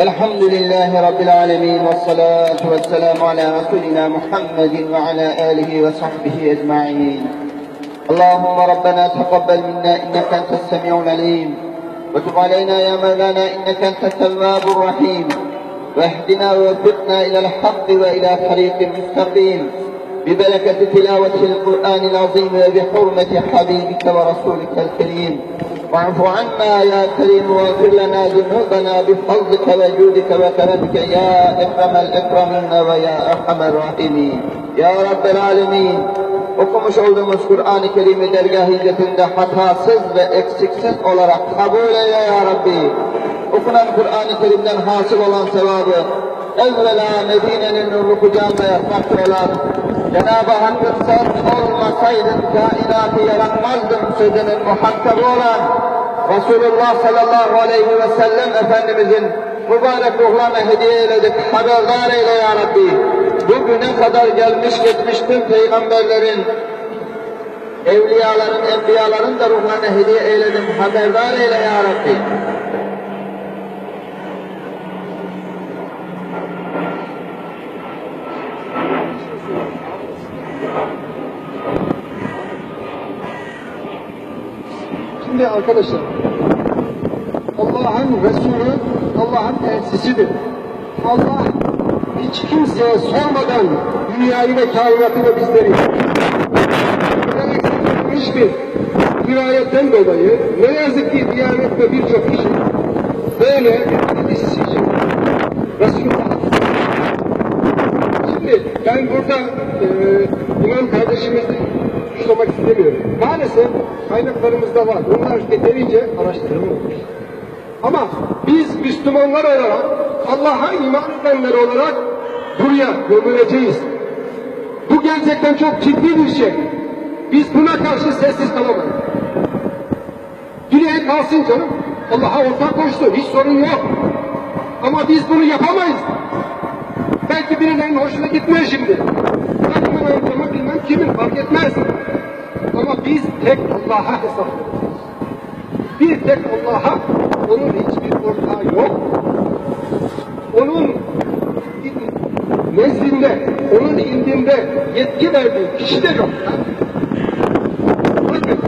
الحمد لله رب العالمين والصلاة والسلام على رسولنا محمد وعلى آله وصحبه أجمعين. اللهم ربنا تقبل منا إنك أنت السميع العليم. وتب علينا يا مولانا إنك أنت التواب الرحيم. واهدنا ووفقنا إلى الحق وإلى طريق مستقيم. ببركة تلاوة القرآن العظيم وبحرمة حبيبك ورسولك الكريم واعف عنا يا كريم واغفر لنا ذنوبنا بفضلك وجودك وكرمك يا أكرم الأكرمين ويا أرحم الراحمين يا رب العالمين okumuş olduğumuz Kur'an-ı Kerim'i dergah hicretinde hatasız ve eksiksiz olarak kabul eyle ya Rabbi. Okunan Kur'an-ı Kerim'den hasıl olan sevabı evvela Medine'nin nurlu kucağında yatmakta olan Cenab-ı Hakk'ın sen olmasaydın kainatı yaratmazdım sözünün muhakkabı olan Resulullah sallallahu aleyhi ve sellem Efendimizin mübarek ruhlarına hediye eyledik. Haberdar eyle ya Rabbi. Bugüne kadar gelmiş geçmiş tüm peygamberlerin, evliyaların, enbiyaların da ruhlarına hediye eyledim. Haberdar eyle ya Rabbi. Şimdi arkadaşlar, Allah'ın Resulü, Allah'ın elçisidir. Allah hiç kimseye sormadan dünyayı ve kainatı ve bizleri eksilmiş bir rivayetten dolayı ne yazık ki Diyanet'te birçok kişi böyle isteyecek. Resulullah Şimdi ben burada e, İmam kardeşimizi suçlamak istemiyorum. Maalesef kaynaklarımızda var. Bunlar yeterince araştırılmamış. Ama biz Müslümanlar olarak, Allah'a iman edenler olarak buraya gömüleceğiz. Bu gerçekten çok ciddi bir şey. Biz buna karşı sessiz kalamayız. Dünyaya kalsın canım. Allah'a ortak koştu. Hiç sorun yok. Ama biz bunu yapamayız. Belki birilerinin hoşuna gitmiyor şimdi. Kimin anlamı bilmem kimin fark etmez. Ama biz tek Allah'a hesap. Bir tek Allah'a, onun hiçbir ortağı yok. Onun nezdinde, onun indinde yetki verdiği kişi de yok. Bakın,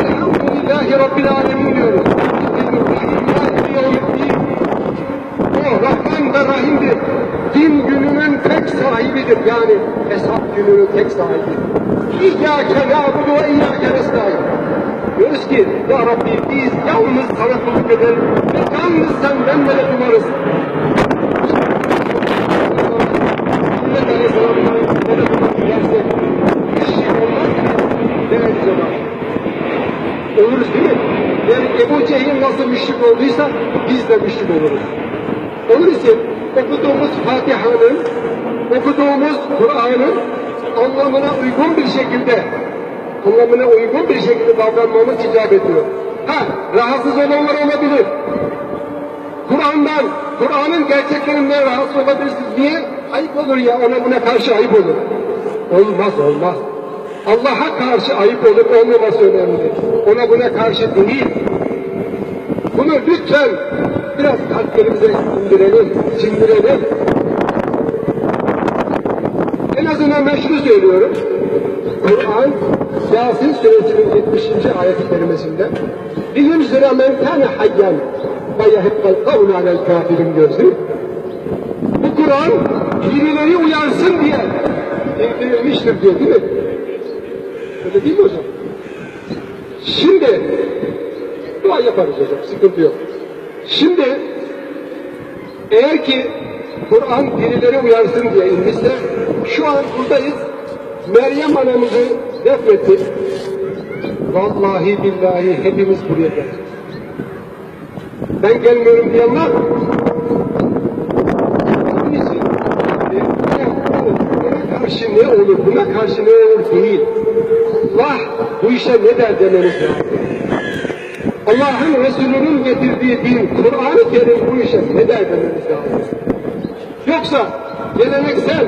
Elhamdülillahi Rabbil Alemin diyoruz. Bismillahirrahmanirrahim. O Rahman ve Rahim'dir. Din gününün tek sahibidir. Yani hesap gününün tek sahibidir. İyyâke nâbudu ve iyyâke nestaîn. Diyoruz ki Ya Rabbi biz yalnız sana kulluk eder ve yalnız senden medet umarız. Cemaat. Oluruz değil mi? Yani Ebu Cehil nasıl müşrik olduysa biz de müşrik oluruz. Onun için okuduğumuz Fatiha'nın, okuduğumuz Kur'an'ın anlamına uygun bir şekilde anlamına uygun bir şekilde davranmamız icap ediyor. Ha, rahatsız olanlar olabilir. Kur'an'dan, Kur'an'ın gerçeklerinden rahatsız olabilirsiniz. Niye? Ayıp olur ya, ona buna karşı ayıp olur. Olmaz, olmaz. Allah'a karşı ayıp olur, olmaması önemlidir. Ona buna karşı değil. Bunu lütfen biraz kalplerimize indirelim, sindirelim. En azından ben şunu söylüyorum. Kur'an Yasin suresinin 70. ayet-i kerimesinde bizim sıra men kâne hayyan ve yehikkal kavlu alel kafirin gözü. Bu Kur'an birileri uyansın diye indirilmiştir diyor değil mi? Öyle değil mi hocam? Şimdi dua yaparız hocam, sıkıntı yok. Şimdi eğer ki Kur'an birileri uyarsın diye inmişse şu an buradayız. Meryem anamızı defnettik. Vallahi billahi hepimiz buraya geldik. Ben gelmiyorum diyenler buna karşı ne olur, buna karşı ne olur değil. Allah bu işe ne der demeniz lazım. Allah'ın Resulü'nün getirdiği din, Kur'an-ı Kerim bu işe ne der demeniz lazım. Yoksa geleneksel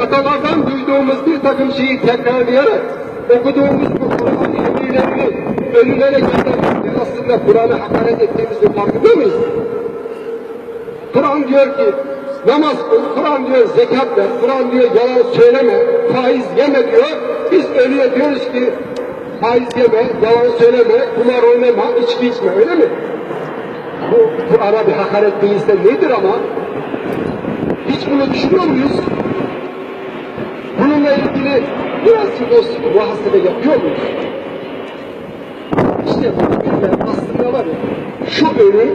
atalardan duyduğumuz bir takım şeyi tekrarlayarak okuduğumuz bu Kur'an emirlerini ölülere göndermek aslında Kur'an'a hakaret ettiğimizin farkında mıyız? Kur'an diyor ki namaz kıl, Kur'an diyor zekat ver, Kur'an diyor yalan söyleme, faiz yeme diyor. Biz ölüye diyoruz ki faiz yeme, yalan söyleme, kumar oynama, içki içme öyle mi? Bu Kur'an'a bir hakaret değilse nedir ama? Hiç bunu düşünüyor muyuz? Bununla ilgili birazcık olsun muhasebe yapıyor muyuz? İşte bu bilmem aslında var ya, şu ölüm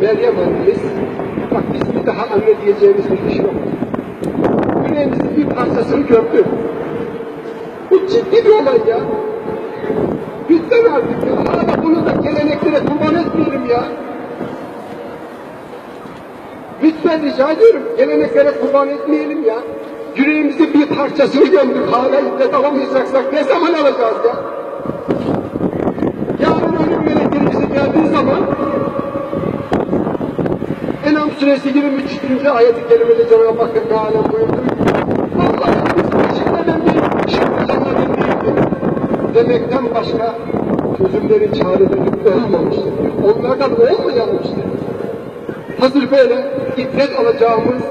Meryem annemiz, bak biz bir daha anne diyeceğimiz bir şey yok. Yüreğimizin bir parçasını gördü. Bu ciddi bir olay ya. Lütfen artık ya. Arada bunu da geleneklere kurban etmeyelim ya. Lütfen rica ediyorum. Geleneklere kurban etmeyelim ya. Yüreğimizin bir parçasını gömdük. Hala ibret alamayacaksak ne zaman alacağız ya? Yarın ölüm melekleri bize geldiği zaman Enam suresi 23. ayet-i kerimede Cenab-ı Hak Teala buyurdu. Allah'ın bizim içinden bir şıkkıcanların değildir. Demekten başka çözümlerin çareleri olmamıştır. Onlardan olmayanmıştır. Hazır böyle ibret alacağımız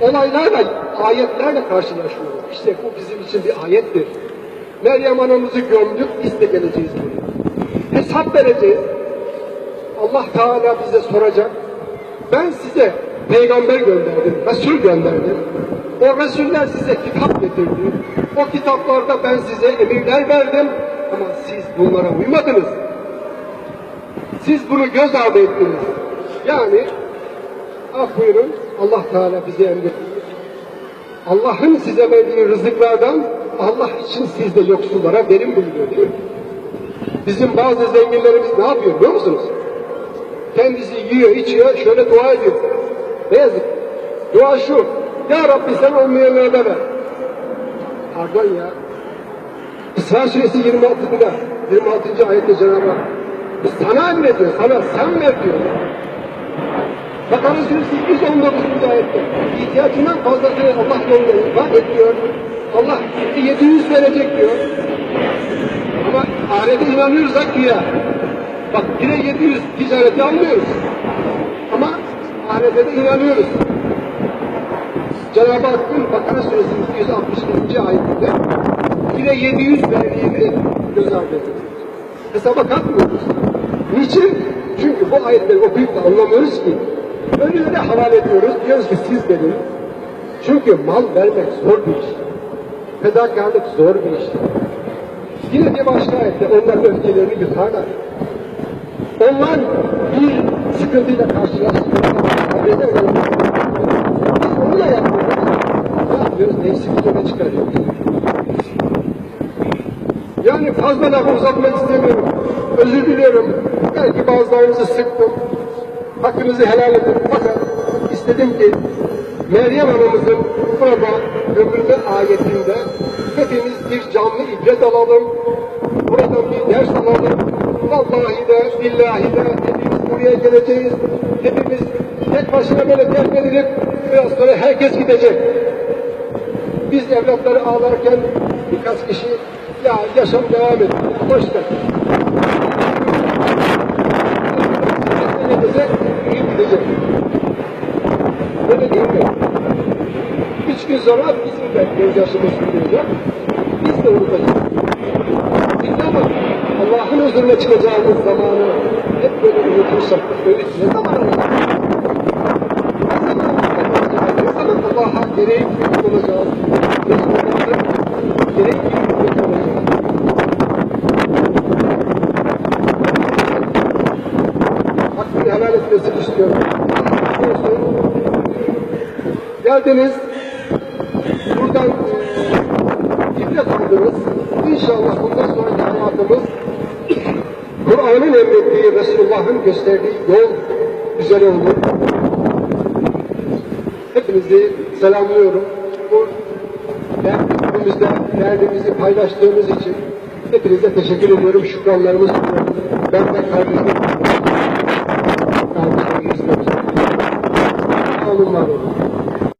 olaylarla, ayetlerle karşılaşıyoruz. İşte bu bizim için bir ayettir. Meryem anamızı gömdük, biz de geleceğiz buraya. Hesap vereceğiz. Allah Teala bize soracak. Ben size peygamber gönderdim, Resul gönderdim. O Resuller size kitap getirdi. O kitaplarda ben size emirler verdim. Ama siz bunlara uymadınız. Siz bunu göz ardı ettiniz. Yani af buyurun Allah Teala bize emretti. Allah'ın size verdiği rızıklardan Allah için siz de yoksullara verim buyuruyor değil mi? Bizim bazı zenginlerimiz ne yapıyor biliyor musunuz? Kendisi yiyor, içiyor, şöyle dua ediyor. Ne yazık? Dua şu. Ya Rabbi sen olmayanlara ver. Pardon ya. İsra suresi 26'da 26. ayette Cenab-ı Hak sana emrediyor, sana sen ver diyor. Bakara suresi 119. ayette ihtiyacından fazlasını Allah yolunda vaat ediyor. Allah 700 verecek diyor. Ama ahirete inanıyoruz ha güya. Bak yine 700 ticareti almıyoruz. Ama ahirete de inanıyoruz. Cenab-ı Hakk'ın Bakara suresi 262. ayetinde yine 700 verdiğini göz ardı ediyoruz. Hesaba katmıyoruz. Niçin? Çünkü bu ayetleri okuyup da anlamıyoruz ki. Ölülere havale ediyoruz. Diyoruz ki siz verin. Çünkü mal vermek zor bir iş. Fedakarlık zor bir iş. Yine bir başka ayette onların öfkelerini yutarlar. Onlar bir sıkıntıyla karşılaştıklarında ederler. Biz onu da yapmıyoruz. Ne yapıyoruz? Nefsimizi öne çıkarıyoruz. Yani fazla lafı uzatmak istemiyorum. Özür diliyorum. Belki bazılarınızı sıktım. Hakkınızı helal edin. Fakat istedim ki Meryem anamızın burada öbürde ayetinde hepimiz bir canlı ibret alalım. Buradan bir ders alalım. Vallahi de billahi de hepimiz buraya geleceğiz. Hepimiz tek başına böyle terk biraz sonra herkes gidecek. Biz evlatları ağlarken birkaç kişi ya yaşam devam ediyor. Boş ver. Ne dese gidecek. Öyle değil mi? Üç gün sonra bizim de göz yaşımız gidecek. Biz de unutacağız. Biz ama Allah'ın huzuruna çıkacağımız zamanı hep böyle unutursak, öyle ne zaman olacak? Ne zaman olacak? Ne zaman Allah'a gereği olacağız? Resulullah gereği olacağız? hakkını helal etmesini istiyorum. Geldiniz. İnşallah bundan sonraki hayatımız Kur'an'ın emrettiği, Resulullah'ın gösterdiği yol üzere olur. Hepinizi selamlıyorum. Bu derdimizde derdimizi paylaştığımız için hepinize teşekkür ediyorum. Şükranlarımı. Ben de kardeşim.